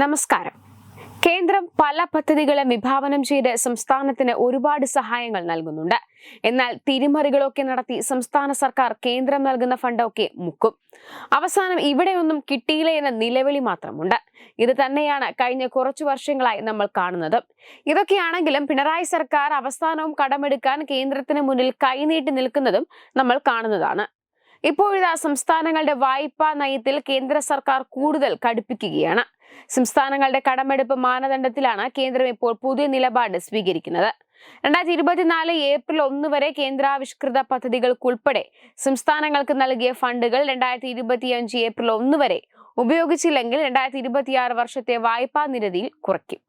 നമസ്കാരം. കേന്ദ്രം പല പദ്ധതികളും വിഭാവനം ചെയ്ത് സംസ്ഥാനത്തിന് ഒരുപാട് സഹായങ്ങൾ നൽകുന്നുണ്ട്. എന്നാൽ തിരിമറികളൊക്കെ നടത്തി സംസ്ഥാന സർക്കാർ കേന്ദ്രം നൽകുന്ന ഫണ്ടൊക്കെ മുക്കും. അവസാനം ഇവിടെയൊന്നും കിട്ടിയില്ല എന്ന നിലവിളി മാത്രമുണ്ട്. ഇത് തന്നെയാണ് കഴിഞ്ഞ കുറച്ചു വർഷങ്ങളായി നമ്മൾ കാണുന്നത്. ഇതൊക്കെയാണെങ്കിലും പിണറായി സർക്കാർ അവസാനവും കടമെടുക്കാൻ കേന്ദ്രത്തിന് മുന്നിൽ കൈനീട്ടി നിൽക്കുന്നതും നമ്മൾ കാണുന്നതാണ്. ഇപ്പോഴിതാ സംസ്ഥാനങ്ങളുടെ വായ്പാ നയത്തിൽ കേന്ദ്ര സർക്കാർ കൂടുതൽ കടുപ്പിക്കുകയാണ്. സംസ്ഥാനങ്ങളുടെ കടമെടുപ്പ് മാനദണ്ഡത്തിലാണ് കേന്ദ്രം ഇപ്പോൾ പുതിയ നിലപാട് സ്വീകരിക്കുന്നത്. രണ്ടായിരത്തി ഇരുപത്തിനാല് ഏപ്രിൽ ഒന്ന് വരെ കേന്ദ്രാവിഷ്കൃത പദ്ധതികൾക്കുൾപ്പെടെ സംസ്ഥാനങ്ങൾക്ക് നൽകിയ ഫണ്ടുകൾ രണ്ടായിരത്തി ഇരുപത്തിയഞ്ച് ഏപ്രിൽ ഒന്ന് വരെ ഉപയോഗിച്ചില്ലെങ്കിൽ രണ്ടായിരത്തി ഇരുപത്തിയാറ് വർഷത്തെ വായ്പാ നിരതിയിൽ കുറയ്ക്കും.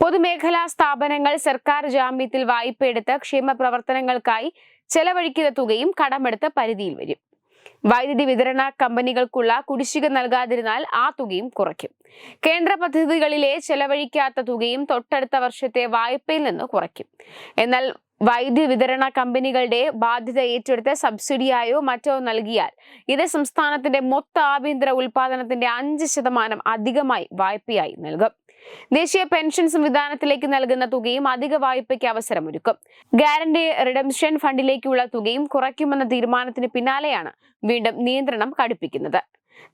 പൊതുമേഖലാ സ്ഥാപനങ്ങൾ സർക്കാർ ജാമ്യത്തിൽ വായ്പയെടുത്ത് ക്ഷേമ പ്രവർത്തനങ്ങൾക്കായി ചെലവഴിക്കുന്ന തുകയും കടമെടുത്ത പരിധിയിൽ വരും. വൈദ്യുതി വിതരണ കമ്പനികൾക്കുള്ള കുടിശ്ശിക നൽകാതിരുന്നാൽ ആ തുകയും കുറയ്ക്കും. കേന്ദ്ര പദ്ധതികളിലെ ചെലവഴിക്കാത്ത തുകയും തൊട്ടടുത്ത വർഷത്തെ വായ്പയിൽ നിന്ന് കുറയ്ക്കും. എന്നാൽ വൈദ്യുതി വിതരണ കമ്പനികളുടെ ബാധ്യത ഏറ്റെടുത്ത് സബ്സിഡിയായോ മറ്റോ നൽകിയാൽ ഇത് സംസ്ഥാനത്തിന്റെ മൊത്ത ആഭ്യന്തര ഉൽപാദനത്തിന്റെ അഞ്ച് ശതമാനം അധികമായി വായ്പയായി നൽകും. ദേശീയ പെൻഷൻ സംവിധാനത്തിലേക്ക് നൽകുന്ന തുകയും അധിക വായ്പയ്ക്ക് അവസരമൊരുക്കും. ഗ്യാരണ്ടി റിഡംഷൻ ഫണ്ടിലേക്കുള്ള തുകയും കുറയ്ക്കുമെന്ന തീരുമാനത്തിന് പിന്നാലെയാണ് വീണ്ടും നിയന്ത്രണം കടുപ്പിക്കുന്നത്.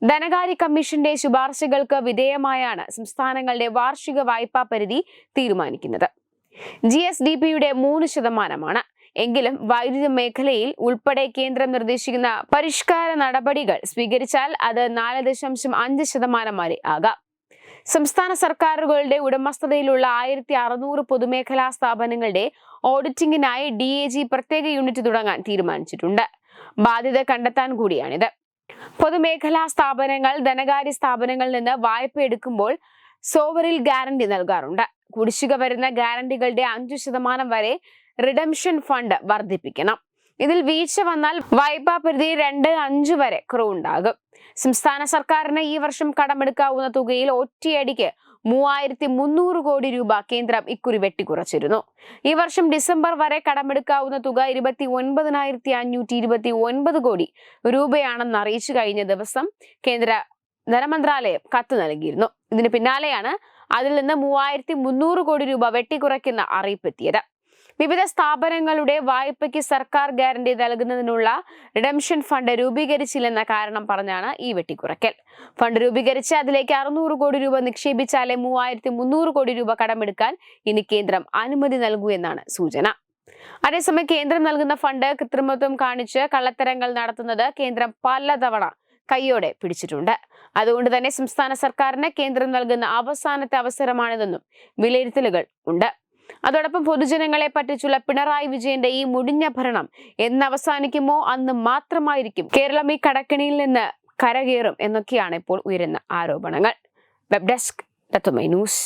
ധനകാര്യ കമ്മീഷന്റെ ശുപാർശകൾക്ക് വിധേയമായാണ് സംസ്ഥാനങ്ങളുടെ വാർഷിക വായ്പാ പരിധി തീരുമാനിക്കുന്നത്. ജി എസ് ഡി പിയുടെ മൂന്ന് ശതമാനമാണ്. എങ്കിലും വൈദ്യുതി മേഖലയിൽ ഉൾപ്പെടെ കേന്ദ്രം നിർദ്ദേശിക്കുന്ന പരിഷ്കാര നടപടികൾ സ്വീകരിച്ചാൽ അത് നാല് ദശാംശം അഞ്ച് ശതമാനം വരെ ആകാം. സംസ്ഥാന സർക്കാരുകളുടെ ഉടമസ്ഥതയിലുള്ള ആയിരത്തി അറുന്നൂറ് പൊതുമേഖലാ സ്ഥാപനങ്ങളുടെ ഓഡിറ്റിംഗിനായി ഡി എ ജി പ്രത്യേക യൂണിറ്റ് തുടങ്ങാൻ തീരുമാനിച്ചിട്ടുണ്ട്. ബാധ്യത കണ്ടെത്താൻ കൂടിയാണിത്. പൊതുമേഖലാ സ്ഥാപനങ്ങൾ ധനകാര്യ സ്ഥാപനങ്ങളിൽ നിന്ന് വായ്പ എടുക്കുമ്പോൾ സോവറിൽ ഗ്യാരണ്ടി നൽകാറുണ്ട്. കുടിശ്ശിക വരുന്ന ഗ്യാരണ്ടികളുടെ അഞ്ചു ശതമാനം വരെ റിഡംഷൻ ഫണ്ട് വർദ്ധിപ്പിക്കണം. ഇതിൽ വീഴ്ച വന്നാൽ വായ്പാ പരിധി രണ്ട് അഞ്ച് വരെ കുറവുണ്ടാകും. സംസ്ഥാന സർക്കാരിന് ഈ വർഷം കടമെടുക്കാവുന്ന തുകയിൽ ഒറ്റയടിക്ക് മൂവായിരത്തി മുന്നൂറ് കോടി രൂപ കേന്ദ്രം ഇക്കുറി വെട്ടിക്കുറച്ചിരുന്നു. ഈ വർഷം ഡിസംബർ വരെ കടമെടുക്കാവുന്ന തുക ഇരുപത്തി ഒൻപതിനായിരത്തി അഞ്ഞൂറ്റി ഇരുപത്തി ഒൻപത് കോടി രൂപയാണെന്ന് അറിയിച്ചു കഴിഞ്ഞ ദിവസം കേന്ദ്ര ധനമന്ത്രാലയം കത്ത് നൽകിയിരുന്നു. ഇതിന് പിന്നാലെയാണ് അതിൽ നിന്ന് മൂവായിരത്തി മുന്നൂറ് കോടി രൂപ വെട്ടിക്കുറയ്ക്കുന്ന അറിയിപ്പെത്തിയത് വിവിധ സ്ഥാപനങ്ങളുടെ വായ്പയ്ക്ക് സർക്കാർ ഗ്യാരണ്ടി നൽകുന്നതിനുള്ള റിഡംഷൻ ഫണ്ട് രൂപീകരിച്ചില്ലെന്ന കാരണം പറഞ്ഞാണ് ഈ വെട്ടിക്കുറയ്ക്കൽ. ഫണ്ട് രൂപീകരിച്ച് അതിലേക്ക് അറുന്നൂറ് കോടി രൂപ നിക്ഷേപിച്ചാലേ മൂവായിരത്തി മുന്നൂറ് കോടി രൂപ കടമെടുക്കാൻ ഇനി കേന്ദ്രം അനുമതി നൽകൂ എന്നാണ് സൂചന. അതേസമയം കേന്ദ്രം നൽകുന്ന ഫണ്ട് കൃത്രിമത്വം കാണിച്ച് കള്ളത്തരങ്ങൾ നടത്തുന്നത് കേന്ദ്രം പലതവണ കൈയോടെ പിടിച്ചിട്ടുണ്ട്. അതുകൊണ്ട് തന്നെ സംസ്ഥാന സർക്കാരിന് കേന്ദ്രം നൽകുന്ന അവസാനത്തെ അവസരമാണിതെന്നും വിലയിരുത്തലുകൾ ഉണ്ട്. അതോടൊപ്പം പൊതുജനങ്ങളെ പറ്റിച്ചുള്ള പിണറായി വിജയന്റെ ഈ മുടിഞ്ഞ ഭരണം എന്ന് അവസാനിക്കുമോ അന്ന് മാത്രമായിരിക്കും കേരളം ഈ കടക്കിണിയിൽ നിന്ന് കരകയറും എന്നൊക്കെയാണ് ഇപ്പോൾ ഉയരുന്ന ആരോപണങ്ങൾ. Web desk Tatwamayi news.